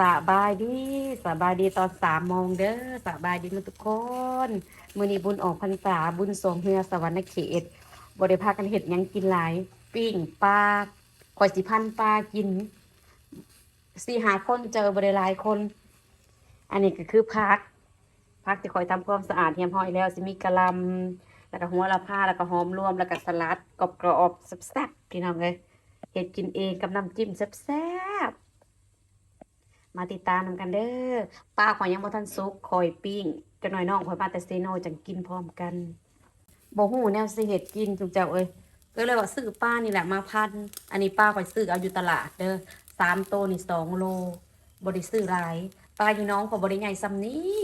สบายดีสบายดีตอนสามโมงเด้อสบายดีทุกคนมือนีบุญออกพรรษาบุญสงเฮือสวรรณเขตบ่ได้พากันเฮ็ดยังกินหลายปิ้งปลาข่อยสิพันปลากินสี่หาคนเจอบ่ได้หลายคน อันนี้ก็คือพักพักที่คอยทำความสะอาดเฮียมห้อยแล้วสิมีกะลำแล้วก็หัวละผ้าแล้วก็หอมรวมแล้วก็สลัดกรอบกรอบๆแซ่บๆพี่น้องเลยเฮ็ดกินเองกับน้ำจิ้มแซ่บ มาติดตามนำกันเด้อป้าขอยยังบ่ทันสุกคอยปิ้งจักหน่อยน้องขอยมาแต่เซโนจังกินพร้อมกันบ่ฮู้แนวสิเฮ็ดกินจุงเจ้าเอ้ยก็เลยว่าซื้อป้านี่แหละมาพัน อันนี้ป้าขอยซื้อเอาอยู่ตลาดเด้อสามโตวนี่สองโลบ่ได้ซื้อหลายปลาอยู่น้องขอยบ่ได้ใหญ่ซำนี้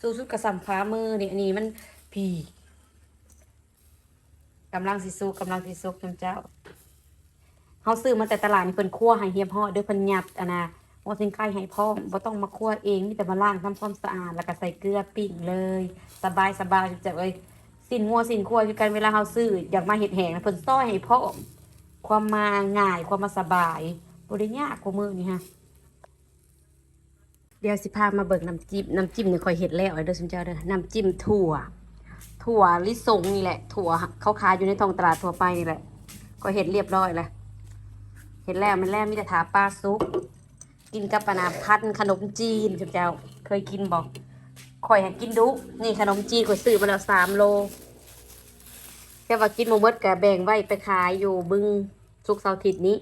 สู้สุดกับสัมฟ้ามือนี่อันนี้มันพี่กำลังสิสุกกำลังสิสุกจำเจ้าเขาซื้อมาแต่ตลาดนี่เพิ่นคั่วให้เฮียบห่อเด้วยเพิ่นหยัดอะนะ ว่าสิงไก่ให้พ่อมบ่ต้องมาคั่วเองมีแต่มาล้างทำความสะอาดแล้วก็ใส่เกลือปิ้งเลย สบายสบายจำเจ้าเอ้ยสินงัวสินคั่วคือกันเวลาเฮาซื้ออยากมาเฮ็ดแหงนะเพิ่นซ้อยให้พ่อมความมาง่ายความมาสบายบ่ได้ยากกว่ามือนี่ฮะเดี๋ยวสิพามาเบิกน้ำจิ้มน้ำจิ้มเนี่ยคอยเห็ดแล้วเด้อสมเจ้าเด้อน้ำจิ้มถั่ว ถั่วลิสงนี่แหละ ถั่วเขาขายอยู่ในท้องตลาดทั่วไปนี่แหละก็เห็ดเรียบร้อยแล้วเห็ดแล้วมันแล้วมีแต่ถาปลาซุป กินกับปลานาพันขนมจีนสมเจ้า เคยกินบอกคอยห้กินดุ นี่ขนมจีนคอยซื้อมาแล้วสามโลแต่ว่ากินโมเมดกะแบ่งไว้ไปขายอยู่บึงสุกเสาร์อาทิตย์นี้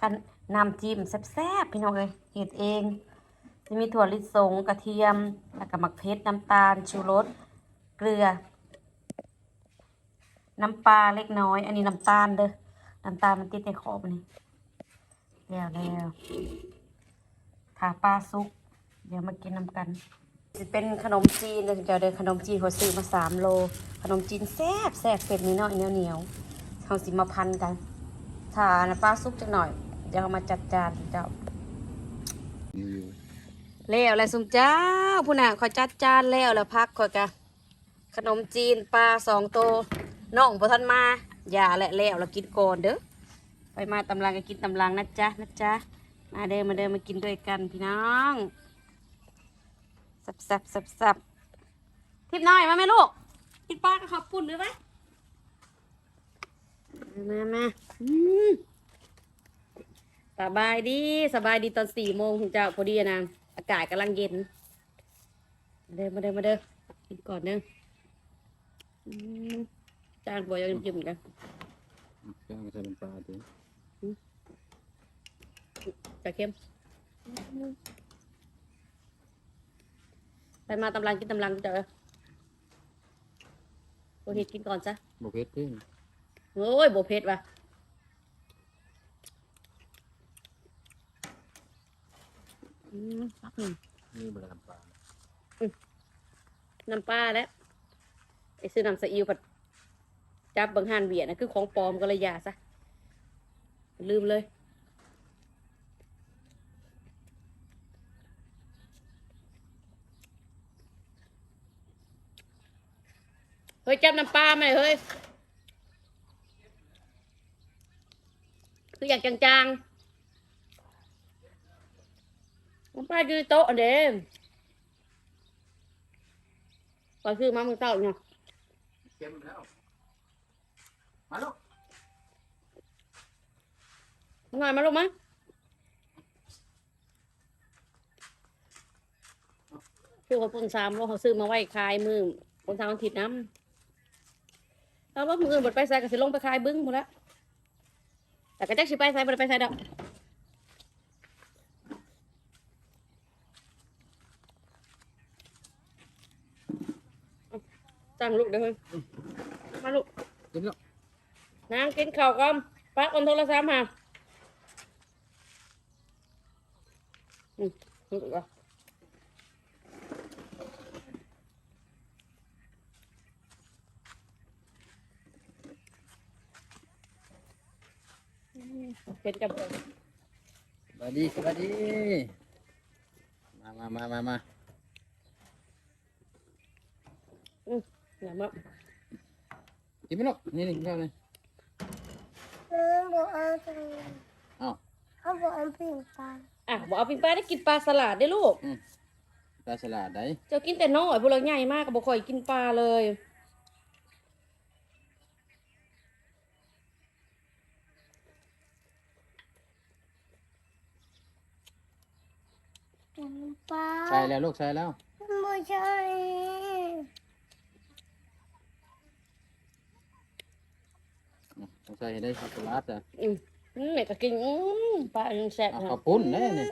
คันน้ำจิ้มแซ่บๆพี่น้องเลยเห็ดเอง จะมีถั่วลิสงกระเทียม แล้วก็มะเพชรน้ำตาล ชูรส เกลือ น้ำปลาเล็กน้อย อันนี้น้ำตาลเด้อ น้ำตาลมันติดในขอบนี่แล้วแล้ว ถาปลาซุก เดี๋ยวมากินน้ำกันจะเป็นขนมจีนเดี๋ยวเด้อขนมจีนเขาซื้อมาสามโล ขนมจีนแซ่บแซ่บเผ็ดนิดหน่อยเหนียวเหนียวเขาสิมาพันกันถ้านปลาซุกจักหน่อยเดี๋ยวมาจัดจานเจ้าแล้วแหละสุมเจ้าผู้น่ะขอยจัดจานแล้วแล้วพักขอยกะขนมจีนปลาสองโตน้องบ่ทันมาอย่าแหละแล้วเรากินก่อนเด้อไปมาตำลังก็กินตำลังนะจ๊ะนะจ๊ะ มาเด้อมาเด้อมากินด้วยกันพี่น้องสับสับสับสับทิพน้อยมาไหมลูก กินปลากับข้าวปุ้นหรือไหมมามาสบายดีสบายดีตอนสี่โมงถึงเจ้าพอดีนะอากาศกำลังเย็น มาเด้อมาเด้อมาเด้อกินก่อนเด้อจานบัวยังจิ้มกันย่างใส่น้ำปลาดิ จะเข้มไปมาตำลังกินตำลังเจ้าเอ้ยโบเฮ็ดกินก่อนซะบกเพ็ดดิโอ้ยโบเผ็ดว่ะอืมพักหนึ่งนี่บริน้ำปลาน้ำปลาแล้วไอ้ซื้อน้ำซีอิ๊วผัดจับบางฮันเบียดนะคือของปลอมก็เลยอยาซะลืมเลย ฮ้ยจับน้ำปลาไหมเฮ้ย คืออยากจางๆน้ำปลาอยู่ในโต๊ะอันเดมพอซื้อมามึงเต้าเนี่ยเค็มแล้ว มาลูกมึงหน่อยมาลูกมั้ยซื้อของปุ่นสามโลเขาซื้อมาไว้ขายมือบนทางวันอาทิตย์น้ำ แล้วรถมืออื่นบดไปใส่ก็สิลงไปขายบึ้งหมดแล้วแต่ก็จักสิไปใส่บดไปใส่ดอกตั้งลูกเดี๋ยวเฮ้ยมาลูกกินแล้วนางกินข้าวก่อนปักบนโทรศัพท์มาอืมนี่ก็ เป็นจับเลยสวัสดีสวัสดี มามามามามาอย่ามากินไหมลูกนี่นี่กินข้าวเลยเออบอกเอาไปอ้าวเขาบอกเอาปิ้งปลาอะบอกเอาปิ้งปลาได้กินปลาสลัดได้ลูกปลาฉลาดได้เจ้ากินแต่น้อยพวกเราใหญ่มากก็บ่ค่อยกินปลาเลย ป้าใช่แล้วลูกใช่แล้วไม่ใช่อืมต้องใส่ให้ได้ช็อกโกแลตอะอืมอืมแม่ก็กินอืมปลายังแซ่บอะนะข้าวปุ้นได้นี่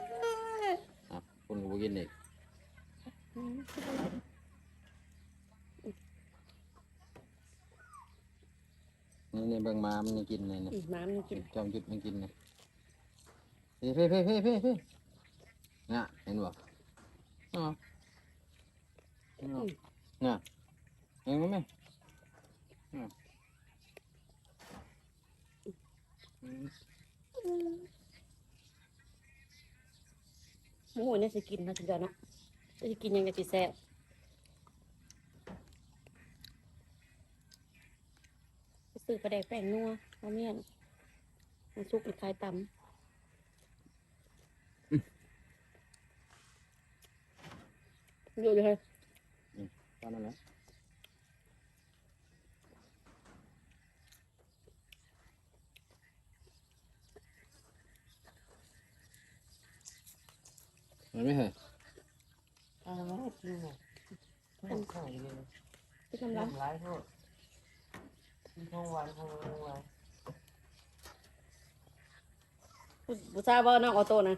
อะปุ้นก็บ่กินอีกอืมนี่นี่เบิ่งมามันยังกินเลยนี่อืมน้ำมันกินจอมหยุดมันกินนะเพ่เพ่เพ่เพ่เพ่เพ่ น่ะเห็นบ่อ๋อน่ะเห็นไหมแม่อะอืมโอ้ยน่าสิกินนะถึงจะเนาะน่าสิกินยังไงสิแซ่บไปซื้อปลาแดกแป้งนัวเอาเมี่ยนมันซุกมันคล้ายตำ อยู่เลยตอนนั้นแหละเห็นไหมเหรออ่าไม่ได้กินเนี่ยไม่ได้ข้าวอยู่เลยที่กำลังทำร้ายโทษกินทั้งวันทั้งวันทั้งวันผู้ผู้ชายบ่น้องออโต้นะ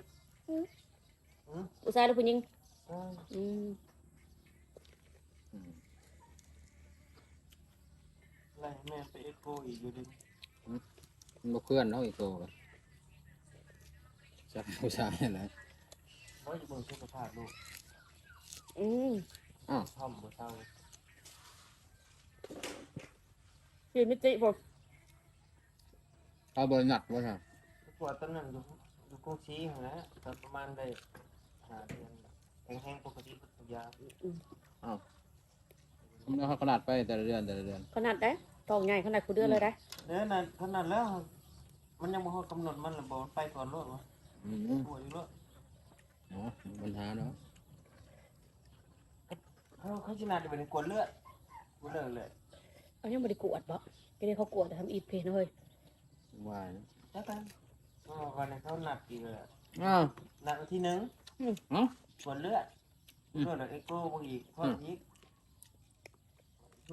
ผู้ชายหรือผู้หญิงอ่าอืม อืม ไล่ แม่ไปเอ็กโกอีกอยู่ดิมันบ่เคลื่อนแล้วอีกตัวกันจับผู้ชายอะไรว่าจะเบิ่งสุขภาพลูกอืมอ้าวท่อมบ่เศร้ายืนมิติผมเอาเบอร์หนักวะครับปวดตอนนั้นอยู่อยู่กุ้งชี้หั่นแหละตอนประมาณได้หาเดือนแห้งๆปกติทุกอยางมันเอาขนาดไปแต่ละเดือนแต่ละเดือนขนาดได้ ทองใหญ่ขนาดคูเดือนเลยได้เด้อนั่นขนาดแล้ว มันยังบ่ฮอดกำหนดมันละบ่มันไปก่อนโลดวะอืมปวดอยู่โลดเนาะปัญหาเนาะเขาเขาสิน่าจะเป็นกวดเลือดกวดเลือดเลยเอายังไม่ได้กวดบ่ก็ได้เขากวดแต่ทำอีเพนเฮ้ยว่านะแล้วกันอ๋อวันนั้นเขานัดอีกเลยอ้าวนัดวันที่หนึ่งเอ้ากวดเลือดอืมเลือดแล้วเอ็กโกบ่อีกพออีก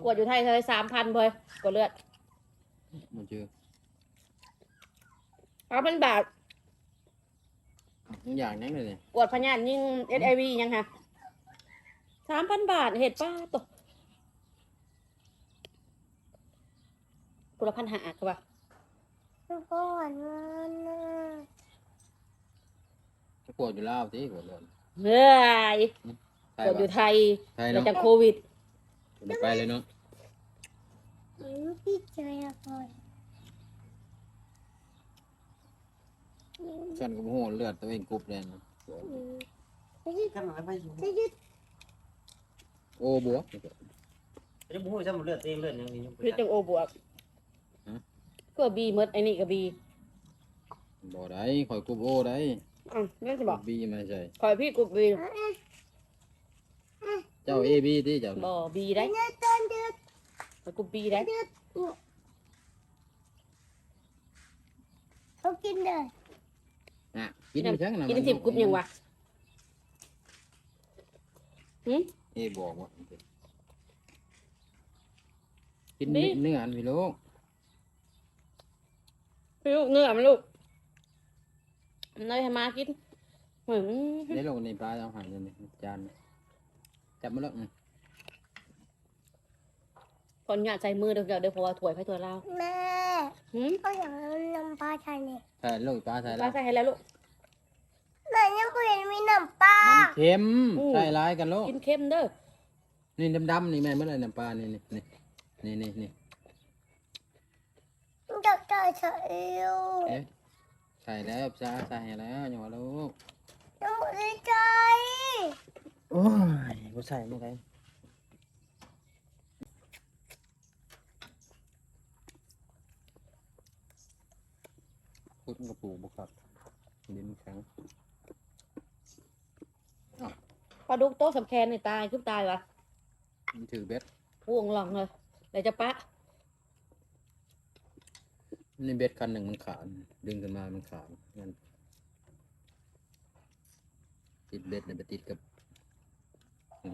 กวดอยู่ไทยเลยสามพันเลยกวดเลือดมันเจอสามพันบาทยังอย่างนั้นเลยเนี่ยกวดพญานยิ่งเอสไอวียังฮะสามพันบาทเห็ดป้าตัวกุละพันหาคือป่ะทุกคนมันน่ะจะปวดอยู่แล้วสิปวดเลยเฮ้ยใช่กวดอยู่ปะไทยใช่หลังเนาะจากโควิด เดี๋ยวไปเลยเนาะอืมพี่เจอก่อนฉันก็บ่ฮู้เลือดตัวเองกรุบเลยนะอืมกันแล้วไปอยู่จะยึดโอ้บวกจะบ่ฮู้ซ้ำเลือดเองเลือดยังนี่ยังบ่คือจังโอบวกก็บีเมดไอ้นี่กับบีบ่ได้ข่อยกรุบโอ้ได้อะนี่จะบอกบีมาใช่คอยพี่กรุบบี เจ้าเอบีที่เจ้าบ่บีได้ยึดต้นยึดคอยกรุบบีได้ยึดเขากินเลยอะกินไปจังนะกินสิบกรุบยังวะหืมเอบอกว่ากินนี่เนื้ออันพี่ลูกพี่ลูกเนื้อมันลูกเนยให้มากินเหมือนได้ลงในปลาเอาใหายเลยนี่จาน จับมาแล้วอืมก่อนหยาดใส่มือเดี๋ยวเดี๋ยวเพราะว่าถวยไผ่ถวยเราแม่หืมก็อย่างนั้นน้ำปลาไทยเนี่ยใส่ลูกปลาใส่ปแล้ลาวใส่ให้แล้วลูก แม่ยังไม่เห็นมีน้ำปลามันเค็มอู้ ใส่ร้ายกันลูกกินเค็มเด้อนี่ดำๆนี่แม่เมื่อไรน้ำปลานี่นี่นี่นี่นี่นี่จะใส่ใส่อยู่เอ๊ะใส่แล้วจ้าใส่แล้วอย่าว่าลูกยังไม่ได้ใจ โอ้ยบ่ใส่ไม่ได้พุดกระปูกบุกครับดินแข็งปลาดุกโต๊ะสำแคนนี่ตายคือตายวะมันถือเบ็ดพวงหลังเลยเดี๋ยวจะปะนี่เบ็ดคันหนึ่งมันขาดดึงขึ้นมามันขาดงั้นติดเบ็ดเนี่ยไปติดกับ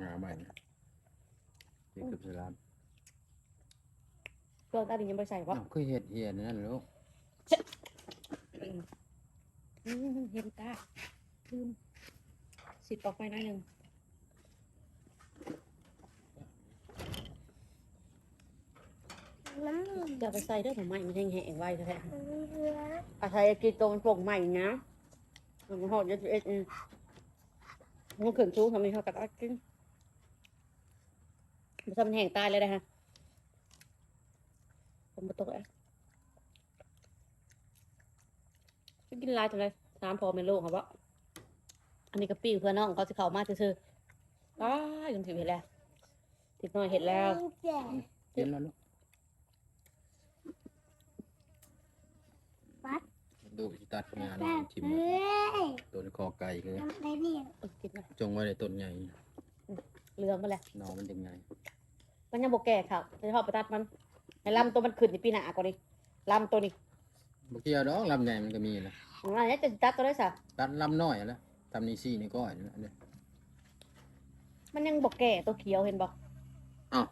งาใหม่นะติดกับสลามเครื่องตาดินยังไม่ใส่วะอ้าวก็เห็ดเหียนั่นลูกอืมเห็นตาลืมสิบออกไปหน่อยหนึ่งน้ำอย่าไปใส่เด้อผมใหม่มันแห้งๆไว้แท้เหลือๆอาไทยกินตัวมันโป่งใหม่นะมันหอดเยอะเอ็ดอืมมันขึ้นสูงทำไมเขาตัดเอากิน มันทำมันแห้งตายเลยนะฮะผมมาตกแล้วไปกินลายทำไมสามพอเป็นลูกครับวะอันนี้ก็ปิ้งเพื่อนน้องเขาจะเข้ามาซื่อๆอ้ายยังถือเห็ดแล้วติดหน่อยเห็ดแล้วแก่เห็นแล้วลูกดูสิตัดงานแบบทิมเอ้ยต้นคอไก่เลยทำอะไรเนี่ยเออกินนะจงไว้ในต้นใหญ่เหลืองมาแล้วหนอมันยังไง มันยังบกแก่ค่ะจะชอบไปตัดมันให้ลำตัวมันขึ้นในปีหน้าก่อนดิลำตัวนี้บเกี่ยวดอกลำใหญ่มันก็มีนะอันนี้จะตัดตัวได้สะตัดลำน้อยแล้วทำนี่ซี่นี่ก้อนนะเนี่ยมันยังบกแก่ตัวเขียวเห็นบ่อ้าว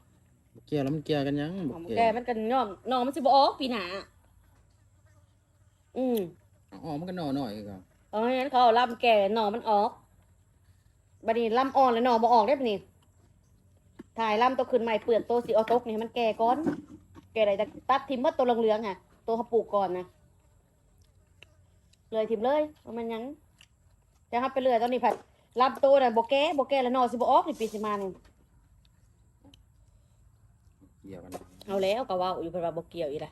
บเกี่ยวแล้วมันเกี่ยวกันยังอ๋อบ่แก่มันกันย่อมน้องมันสิบ่ออกปีหน้าอืมอ๋อมันก็หนอหน่อยก็เพราะงั้นเขาเอาลำแก่หน่อมันออกบัดนี้ลำอ่อนแล้วหน่อบ่ออกได้ปะนี่ ถ่ายลำตัวขึ้นใหม่เปลือกตัวสีออตกนี่ให้มันแก่ก่อน แก่ได้แต่ตัดทิมเมื่อตัวเหลืองๆอะ ตัวเขาปลูกก่อนนะเลยทิมเลยว่ามันยังจะครับไปเลยตอนนี้ผัดลำตัวน่ะบ่แก่บ่แก่แล้วหน่อสิบ่ออกนี่ปีสิมานี่เกี่ยวกันเอาแล้วก็เว่าอยู่เพิ่นว่าบ่เกี่ยวอีกละ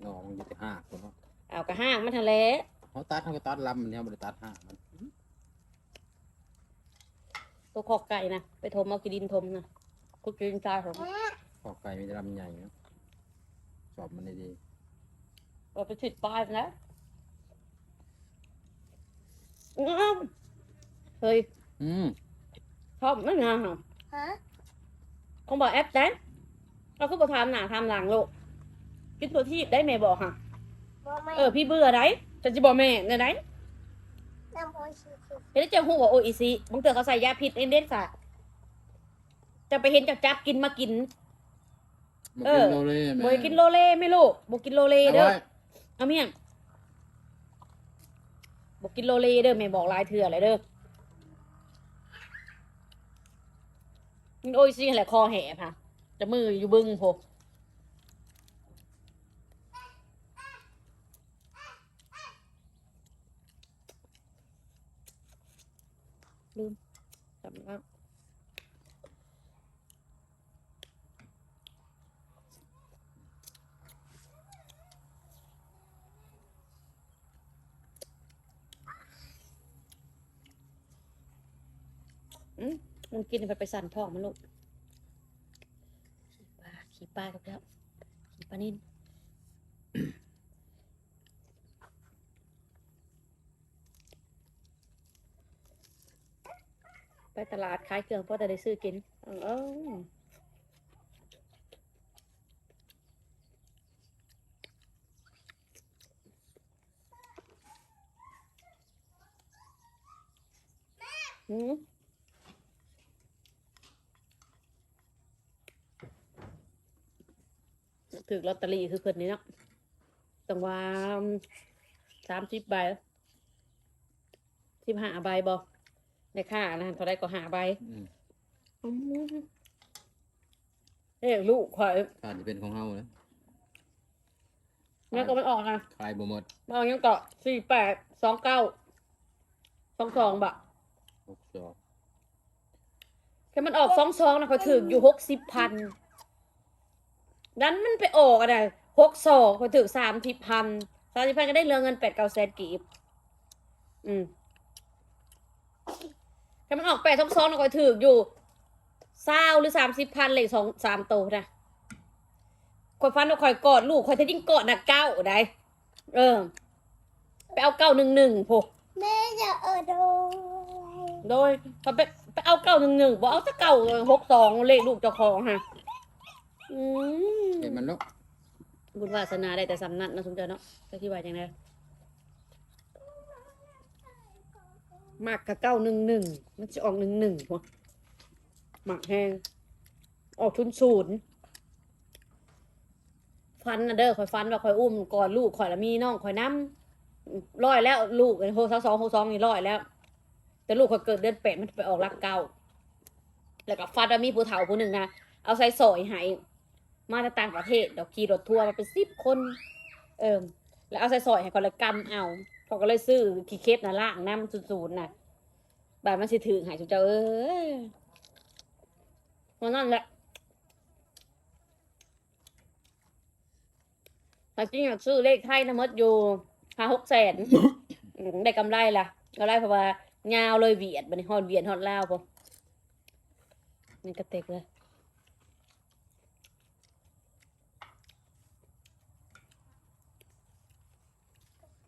หนอมันอยู่แต่ห้าคนเนาะเอากระห้างมันทะเลเขาตัดเขาก็ตัดลำมันเนี่ยบริตัดห้ามัน ตัวขอกไก่นะไปทมเอากินดินทมนะคุกกินชาของคอไก่มีแต่ลำใหญ่เนาะสอบมันได้ดีเอาไปฉีดปลายไปแล้วอ้าวเฮ้ยอืมชอบไม่งามหรอฮะคงบอกแอปได้เราคือบ่ทำหน้าทำหลังลูกกินตัวที่ได้แม่บอกค่ะ บอกไม่เออ พี่เบื่อได้จะจะบอกแม่เนี่ยได้น้ำโอชิคุ เห็นแล้วเจ้าหูว่าโออีซีบางเตือเขาใส่ยาพิษเอ็นเด็ดค่ะจะไปเห็นจับจับกินมากินมาเอกิอนโรเล่แม่บ่ให้กินโลเล่ไม่ลูกบ่กินโลเล่เอาเด้อไว้เอาเมียงบ่กินโลเล่เด้อแม่บอกหลายเถื่อเลยเด้อมันโอ้ยสิแหละคอแหบค่ะจะมืออยู่บึ้งโพ อืมมันกินไปไปสั่นท้องมันลูกขี่ปลาขี่ปลากับแล้วขี่ปลานิ่นไปตลาดขายเครื่องเพราะแต่ได้ซื้อกินเออออหืม ถือลอตเตอรี่คือเพิ่นนี่เนาะต้องว่าสามสิบใบสิบห้าใบบ่ในค่านะเท่าไรก็หาใบอืมอืมเอ้ยลูกข่อยขาดจะเป็นของเฮาเลยแม่ก็มันออกนะขายบ่หมดมันออกยังเกาะสี่แปดสองเก้าสองสองบะหกสองแค่มันออกสองสองนะข่อยถืออยู่หกสิบพัน ดันมันไปออกอะไรหกสองข่อยถือสามสิบพันสามสิบพันก็ได้เรืองเงินแปดเก้าแสนกีบ อืมแค่มันออกแปดสองสองนะข่อยถืออยู่เศร้าหรือสามสิบพันเลยสองสามโตวนะข่อยฟันว่าข่อยกอดลูกข่อยจะยิ่งกอดหนักเก้าได้เออ ไปเอาเก้าหนึ่งหนึ่งพกแม่จะเออดูโดยพอไปไปเอาเก้าหนึ่งหนึ่งบอกเอาถ้าเก้าหกสองเลขลูกเจ้าของฮะ อืมเห็นมันเนาะบุญวาสนาได้แต่สำนักนะสมเจ้าเนาะก็ที่ว่าอย่างไรมากกับเก้าหนึ่งหนึ่งมันจะออกหนึ่งหนึ่งหัวหมักแห้งออกทุนศูนย์ฟันนะเด้อคอยฟันว่าคอยอุ้มก่อนลูกคอยละมีน้องคอยน้ำร้อยแล้วลูกโฮสสองโฮสองนี่ร้อยแล้ว แต่ลูกคอยเกิดเดือนแปดมันไปออกรักเก้าแล้วก็ฟันว่ามีผู้เฒ่าผู้หนึ่งนะเอาใส่สอยให้ มาจากต่างประเทศเดี๋ยวขี่รถทัวร์มาเป็นสิบคน เอิมแล้วเอาใส่สอยให้เขาเลยกำเอาเขาก็เลยซื้อขี้เคฟนะล่างน้ำศูนๆน่ะบาดมันสิถึงหายจุเจ้าเอ้ยมันนั่นแหละแต่จริงอะซื้อเลขไทยนะมดอยู่ห้าหกแสนได้กำไรล่ะกำไรเพราะว่ายาวเลยเวียดบัดนฮอดเวียดฮอดลาวพอนี่กระเตกเลย สมาธิ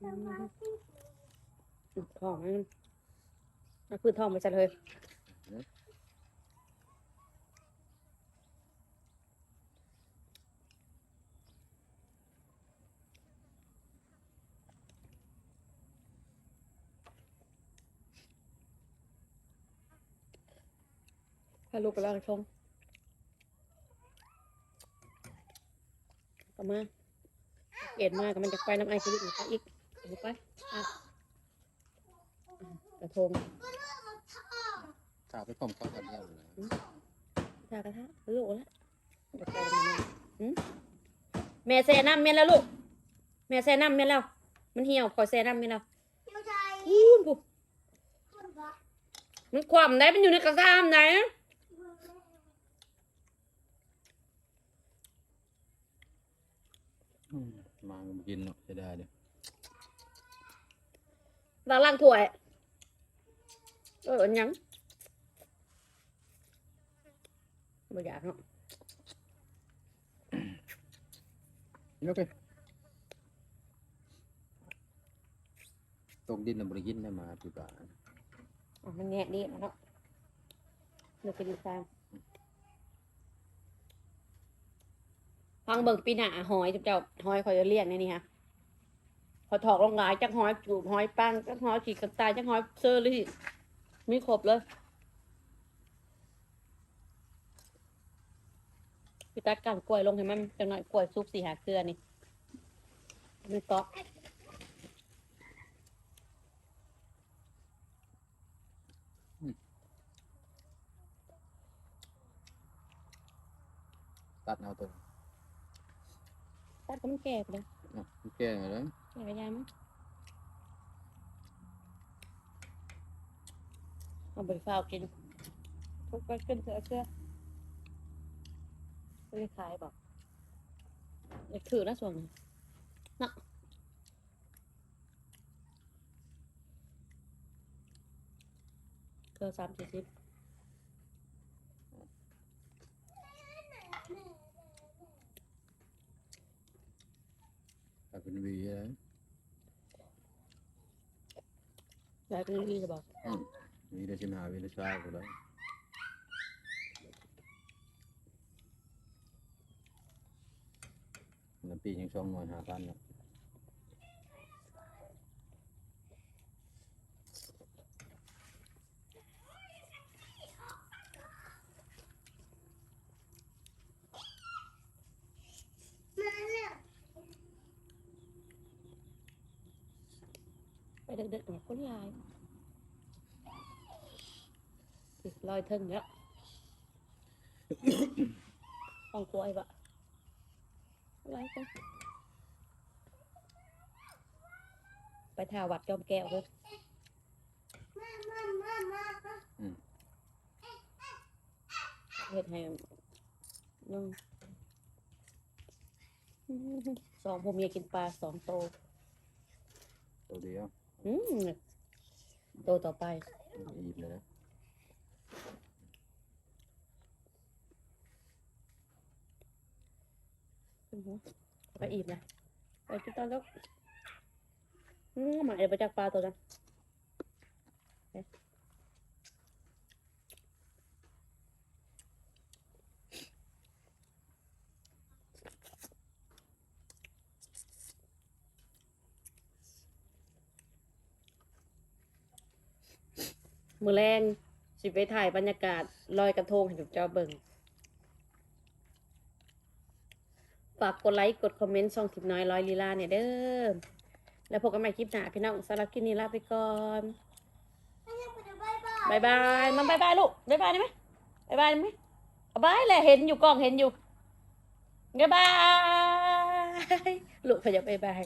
ทองนั่นเอาพืชทองไปจัดเลยพาลูกไปลองชมกลับมาเอ็ดมากกับมันจะไปน้ำไอซิลิกอีกไปอีก เอาไปอะกระทงข้าวไปพร้อมข้าวกันเดียวเลยชากระทะลูกแล้วเดี๋ยวไปกันมาหืมแม่แซ่น้ำเมียนแล้วลูก แม่แซ่น้ำเมียนแล้ว มันเหี่ยวขอแซ่น้ำเมียนแล้วเจ้าชายอู้หูคุณพระมันความได้มันอยู่ในกระซามไหนอืมมากินเนาะจะได้เดี๋ยว วางล่างถ้วยเอออันยังไม่อยากเนาะโอเคตกดินน่ะบริกินได้มาปีป่าอ๋อมันแง่ดีเนาะเดี๋ยวไปดูตามฟังเบิ่งปีหน้าหอยจุ๊บเจ้าหอยคอยจะเรียกในนี่ฮะ พอถอกลงหลายจักหอยจูบหอยปังจักหอยขีดกระต่ายจักหอยเซอร์ลี่มีครบเลยพี่ตัดกันกล้วยลงให้มันจังหน่อยกล้วยซุกสี่หาเกลือนี่มีต๊อกตัดเอาตัวตัดก็มันแก่ไปเลยอะแก่มาแล้ว แก่ไปยังมั้งเอาไปฝ้าวกินทุกไปขึ้นเถอะเชื่อไม่ได้ขายบอกเด็กถือนะส่วนนี้เนาะเกลือสามสี่สิบตัดเป็นวีเลย ยายก็รีจะบอกวีได้ชิมหาวีได้ชากูแล้วน้ำปียังช่องหน่อยหาพันเนาะ มาเนี่ย ไปเด็กๆเนี่ยคนลายสิล อยเทิงแล้วต้องกลัวไอ้บะลอยกันไปทาวัดจอมแก้วเลยมามามามาเฮ็ดให้น้องสองผมอยากกินปลาสองโต ตัวเดียวอืมโตต่อไปอีบเลยนะ ไปอีบนะไปกินตอนแล้วหมายเดี๋ยวไปจับปลาตัวนั้นมือแรงสิไปถ่ายบรรยากาศลอยกระทงให้ทุกเจ้าเบิ่ง ฝากกดไลค์ กดคอมเมนต์ช่องทิพน้อยร้อยลีลาเนี่ยเด้อ แล้วพบกันใหม่คลิปหน้าพี่น้องสำหรับคลิปนี้ลาไปก่อนบายบายมันบายบายลูกบายบายได้ไหมบายบายได้ไหมบายแหละเห็นอยู่กล้องเห็นอยู่บายบายลูกพยายามบายบาย